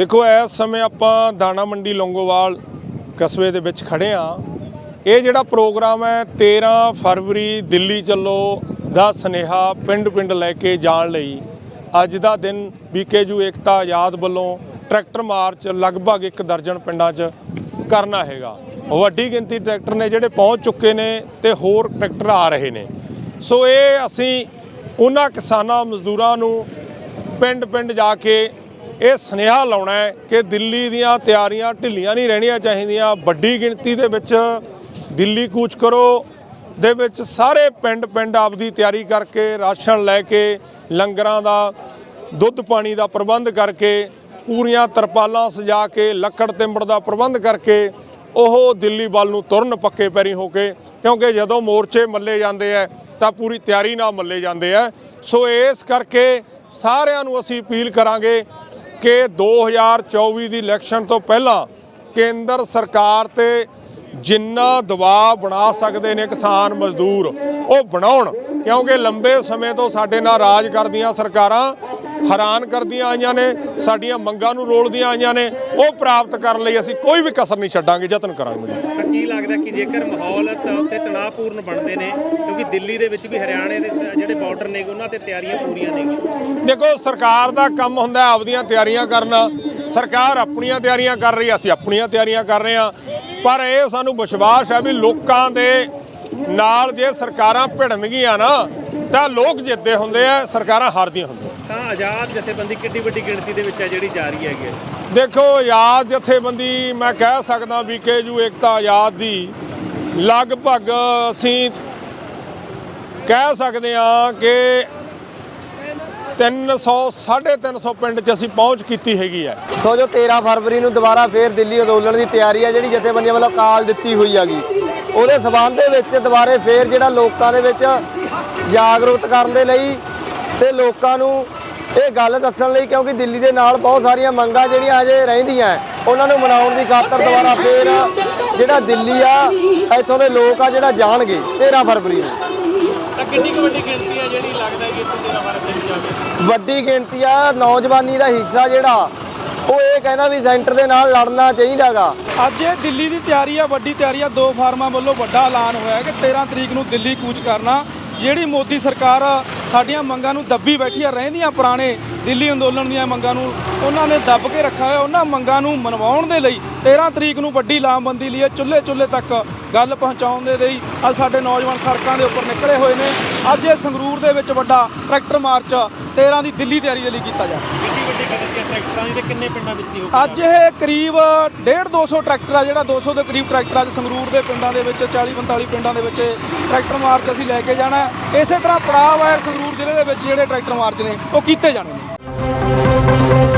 ਦੇਖੋ, ਇਸ ਸਮੇਂ ਆਪਾਂ ਦਾਣਾ ਮੰਡੀ ਲੌਂਗੋਵਾਲ ਕਸਬੇ ਦੇ ਵਿੱਚ ਖੜੇ ਆ ਇਹ ਜਿਹੜਾ ਪ੍ਰੋਗਰਾਮ ਹੈ 13 ਫਰਵਰੀ ਦਿੱਲੀ ਚੱਲੋ ਦਾ ਸਨੇਹਾ ਪਿੰਡ-ਪਿੰਡ ਲੈ ਕੇ ਜਾਣ ਲਈ। ਅੱਜ ਦਾ ਦਿਨ ਬੀਕੇਯੂ ਏਕਤਾ ਆਜ਼ਾਦ ਵੱਲੋਂ ਟਰੈਕਟਰ ਮਾਰਚ ਲਗਭਗ ਇੱਕ ਦਰਜਨ ਪਿੰਡਾਂ 'ਚ ਕਰਨਾ ਹੈਗਾ। ਵੱਡੀ ਗਿਣਤੀ ਟਰੈਕਟਰ ਨੇ ਜਿਹੜੇ ਪਹੁੰਚ ਚੁੱਕੇ ਨੇ ਤੇ ਹੋਰ ਟਰੈਕਟਰ ਆ ਰਹੇ ਨੇ। ਸੋ ਇਹ ਅਸੀਂ ਉਹਨਾਂ ਕਿਸਾਨਾਂ, ਮਜ਼ਦੂਰਾਂ ਨੂੰ ਪਿੰਡ-ਪਿੰਡ ਜਾ ਕੇ ਇਹ ਸੁਨੇਹਾ ਲਾਉਣਾ ਹੈ ਕਿ ਦਿੱਲੀ ਦੀਆਂ ਤਿਆਰੀਆਂ ਢਿੱਲੀਆਂ ਨਹੀਂ ਰਹਿਣੀਆਂ ਚਾਹੀਦੀਆਂ। ਵੱਡੀ ਗਿਣਤੀ ਦੇ ਵਿੱਚ ਦਿੱਲੀ ਕੂਚ ਕਰੋ, ਦੇ ਵਿੱਚ ਸਾਰੇ ਪਿੰਡ-ਪਿੰਡ ਆਪਦੀ ਤਿਆਰੀ ਕਰਕੇ ਰਾਸ਼ਨ ਲੈ ਕੇ, ਲੰਗਰਾਂ ਦਾ, ਦੁੱਧ ਪਾਣੀ ਦਾ ਪ੍ਰਬੰਧ ਕਰਕੇ, ਪੂਰੀਆਂ ਤਰਪਾਲਾਂ ਸਜਾ ਕੇ, ਲੱਕੜ ਤਿੰਬੜ ਦਾ ਪ੍ਰਬੰਧ ਕਰਕੇ ਉਹ ਦਿੱਲੀ ਵੱਲ ਨੂੰ ਤੁਰਨ ਪੱਕੇ ਪੈਰੀ ਹੋ ਕੇ, ਕਿਉਂਕਿ ਜਦੋਂ ਮੋਰਚੇ ਮੱਲੇ ਜਾਂਦੇ ਆ, ਤਾਂ ਪੂਰੀ ਤਿਆਰੀ ਨਾਲ ਮੱਲੇ ਜਾਂਦੇ ਆ। ਸੋ ਇਸ ਕਰਕੇ ਸਾਰਿਆਂ ਨੂੰ ਅਸੀਂ ਅਪੀਲ ਕਰਾਂਗੇ ਕਿ 2024 ਦੀ ਇਲੈਕਸ਼ਨ ਤੋਂ ਪਹਿਲਾਂ ਕੇਂਦਰ ਸਰਕਾਰ ਤੇ ਜਿੰਨਾ ਦਬਾਅ ਬਣਾ ਸਕਦੇ ਨੇ ਕਿਸਾਨ ਮਜ਼ਦੂਰ, ਉਹ ਬਣਾਉਣ, ਕਿਉਂਕਿ ਲੰਬੇ ਸਮੇਂ ਤੋਂ ਸਾਡੇ ਨਾਲ ਰਾਜ ਕਰਦੀਆਂ ਸਰਕਾਰਾਂ ਹੈਰਾਨ ਕਰਦੀਆਂ ਆਈਆਂ ਨੇ ਸਾਡੀਆਂ ਮੰਗਾਂ ਨੂੰ ਰੋਲਦੀਆਂ ਆਈਆਂ ਨੇ ਉਹ ਪ੍ਰਾਪਤ ਕਰਨ ਲਈ ਅਸੀਂ ਕੋਈ ਵੀ ਕਸਰ ਨਹੀਂ ਛੱਡਾਂਗੇ ਯਤਨ ਕਰਾਂਗੇ ਤਾਂ ਕੀ ਲੱਗਦਾ ਕਿ ਜੇਕਰ ਮਾਹੌਲ ਤ- ਤਣਾਅਪੂਰਨ ਬਣਦੇ ਨੇ ਕਿਉਂਕਿ ਦਿੱਲੀ ਦੇ ਵਿੱਚ ਵੀ ਹਰਿਆਣੇ ਦੇ ਜਿਹੜੇ ਬਾਰਡਰ ਨੇ ਉਹਨਾਂ ਤੇ ਤਿਆਰੀਆਂ ਪੂਰੀਆਂ ਨੇ। ਦੇਖੋ ਸਰਕਾਰ ਦਾ ਕੰਮ ਹੁੰਦਾ ਆਪਦੀਆਂ ਤਿਆਰੀਆਂ ਕਰਨਾ। ਸਰਕਾਰ ਆਪਣੀਆਂ ਤਿਆਰੀਆਂ ਕਰ ਰਹੀ ਹੈ ਅਸੀਂ ਆਪਣੀਆਂ ਤਿਆਰੀਆਂ ਕਰ ਰਹੇ ਹਾਂ। ਪਰ ਇਹ ਸਾਨੂੰ ਵਿਸ਼ਵਾਸ ਹੈ ਵੀ ਲੋਕਾਂ ਦੇ ਨਾਲ ਜੇ ਸਰਕਾਰਾਂ ਭਿੜਨਗੀਆਂ ਨਾ ਤਾਂ ਲੋਕ ਜਿੱਤਦੇ ਹੁੰਦੇ ਆ ਸਰਕਾਰਾਂ ਹਾਰਦੀਆਂ ਹੁੰਦੀਆਂ। ਆਜ਼ਾਦ ਜਥੇਬੰਦੀ ਕਿੰਨੀ ਵੱਡੀ ਗਿਣਤੀ ਦੇ ਵਿੱਚ ਹੈ ਜਿਹੜੀ ਜਾ ਰਹੀ ਹੈਗੀ ਹੈ। ਦੇਖੋ ਆਜ਼ਾਦ ਜਥੇਬੰਦੀ ਮੈਂ ਕਹਿ ਸਕਦਾ ਬੀਕੇਯੂ ਏਕਤਾ ਆਜ਼ਾਦ ਦੀ ਲਗਭਗ ਅਸੀਂ ਕਹਿ ਸਕਦੇ ਹਾਂ ਕਿ 300 350 ਪਿੰਡ 'ਚ ਅਸੀਂ ਪਹੁੰਚ ਕੀਤੀ ਹੈਗੀ ਹੈ ਸੋ ਜੋ 13 ਫਰਵਰੀ ਨੂੰ ਦੁਬਾਰਾ ਫੇਰ ਦਿੱਲੀ ਅੰਦੋਲਨ ਦੀ ਤਿਆਰੀ ਹੈ ਜਿਹੜੀ ਜਥੇਬੰਦੀਆਂ ਵੱਲੋਂ ਕਾਲ ਦਿੱਤੀ ਹੋਈ ਹੈਗੀ ਉਹਦੇ ਸਬੰਧ ਦੇ ਵਿੱਚ ਦੁਬਾਰੇ ਫੇਰ ਜਿਹੜਾ ਲੋਕਾਂ ਦੇ ਵਿੱਚ ਜਾਗਰੂਕਤ ਕਰਨ ਦੇ ਲਈ ਤੇ ਲੋਕਾਂ ਨੂੰ ਇਹ ਗੱਲ ਦੱਸਣ ਲਈ ਕਿਉਂਕਿ ਦਿੱਲੀ ਦੇ ਨਾਲ ਬਹੁਤ ਸਾਰੀਆਂ ਮੰਗਾਂ ਜਿਹੜੀਆਂ ਅਜੇ ਰਹਿੰਦੀਆਂ ਉਹਨਾਂ ਨੂੰ ਮਨਾਉਣ ਦੀ ਖਾਤਰ ਦੁਬਾਰਾ ਫੇਰ ਜਿਹੜਾ ਦਿੱਲੀ ਆ ਇੱਥੋਂ ਦੇ ਲੋਕ ਆ ਜਿਹੜਾ ਜਾਣਗੇ 13 ਫਰਵਰੀ ਨੂੰ। ਤਾਂ ਕਿੰਨੀ ਕੁ ਵੱਡੀ ਗਿਣਤੀ ਹੈ ਜਿਹੜੀ ਲੱਗਦਾ ਹੈ ਕਿ ਇੱਥੇ ਤੇਰਾ ਫ਼ਰਕ ਨਹੀਂ ਜਾਵੇ? ਵੱਡੀ ਗਿਣਤੀ ਆ ਨੌਜਵਾਨੀ ਦਾ ਹਿੱਸਾ ਜਿਹੜਾ ਉਹ ਇਹ ਕਹਿੰਦਾ ਵੀ ਸੈਂਟਰ ਦੇ ਨਾਲ ਲੜਨਾ ਚਾਹੀਦਾਗਾ। ਅੱਜ ਇਹ ਦਿੱਲੀ ਦੀ ਤਿਆਰੀ ਆ ਵੱਡੀ ਤਿਆਰੀ ਆ ਦੋ ਫਾਰਮਾਂ ਵੱਲੋਂ ਵੱਡਾ ਐਲਾਨ ਹੋਇਆ ਕਿ 13 ਤਰੀਕ ਨੂੰ ਦਿੱਲੀ ਕੂਚ ਕਰਨਾ ਜਿਹੜੀ ਮੋਦੀ ਸਰਕਾਰ ਸਾਡੀਆਂ ਮੰਗਾਂ ਨੂੰ ਦੱਬੀ ਬੈਠੀ ਆ ਰਹਿੰਦੀਆਂ ਪੁਰਾਣੇ ਦਿੱਲੀ ਅੰਦੋਲਨ ਦੀਆਂ ਮੰਗਾਂ ਨੂੰ, ਉਹਨਾਂ ਨੇ ਦੱਬ ਕੇ ਰੱਖਿਆ ਹੋਇਆ, ਉਹਨਾਂ ਮੰਗਾਂ ਨੂੰ ਮਨਵਾਉਣ ਦੇ ਲਈ 13 ਤਰੀਕ ਨੂੰ ਵੱਡੀ ਲਾਮਬੰਦੀ ਲਈ ਚੁੱਲ੍ਹੇ ਚੁੱਲ੍ਹੇ ਤੱਕ ਗੱਲ ਪਹੁੰਚਾਉਣ ਦੇ ਲਈ ਅੱਜ ਸਾਡੇ ਨੌਜਵਾਨ ਸੜਕਾਂ ਦੇ ਉੱਪਰ ਨਿਕਲੇ ਹੋਏ ਨੇ। ਅੱਜ ਇਹ ਸੰਗਰੂਰ ਦੇ ਵਿੱਚ ਵੱਡਾ ਟਰੈਕਟਰ ਮਾਰਚ 13 ਦੀ ਦਿੱਲੀ ਤਿਆਰੀ ਦੇ ਲਈ ਕੀਤਾ ਜਾ ਰਿਹਾ। ਕਿੰਨੀ ਵੱਡੀ ਗਿਣਤੀ ਹੈ ਟਰੈਕਟਰਾਂ ਦੀ ਤੇ ਕਿੰਨੇ ਪਿੰਡਾਂ ਵਿੱਚ ਦੀ ਹੋਊਗੀ? ਅੱਜ ਇਹ ਕਰੀਬ 1.5 200 ਟਰੈਕਟਰ ਆ, ਜਿਹੜਾ 200 ਦੇ ਕਰੀਬ ਟਰੈਕਟਰ ਅੱਜ ਸੰਗਰੂਰ ਦੇ ਪਿੰਡਾਂ ਦੇ ਵਿੱਚ 40 45 ਪਿੰਡਾਂ ਦੇ ਵਿੱਚ ਟਰੈਕਟਰ ਮਾਰਚ ਅਸੀਂ ਲੈ ਕੇ ਜਾਣਾ ਇਸੇ ਤਰ੍ਹਾਂ ਪੜਾਅ ਵਾਇਰ ਸੰਗਰੂਰ ਜ਼ਿਲ੍ਹੇ ਦੇ ਵਿੱਚ ਜਿਹੜੇ ਟਰੈਕਟਰ ਮਾਰਚ ਨੇ, ਉਹ ਕੀਤੇ ਜਾਣੇ ਨੇ।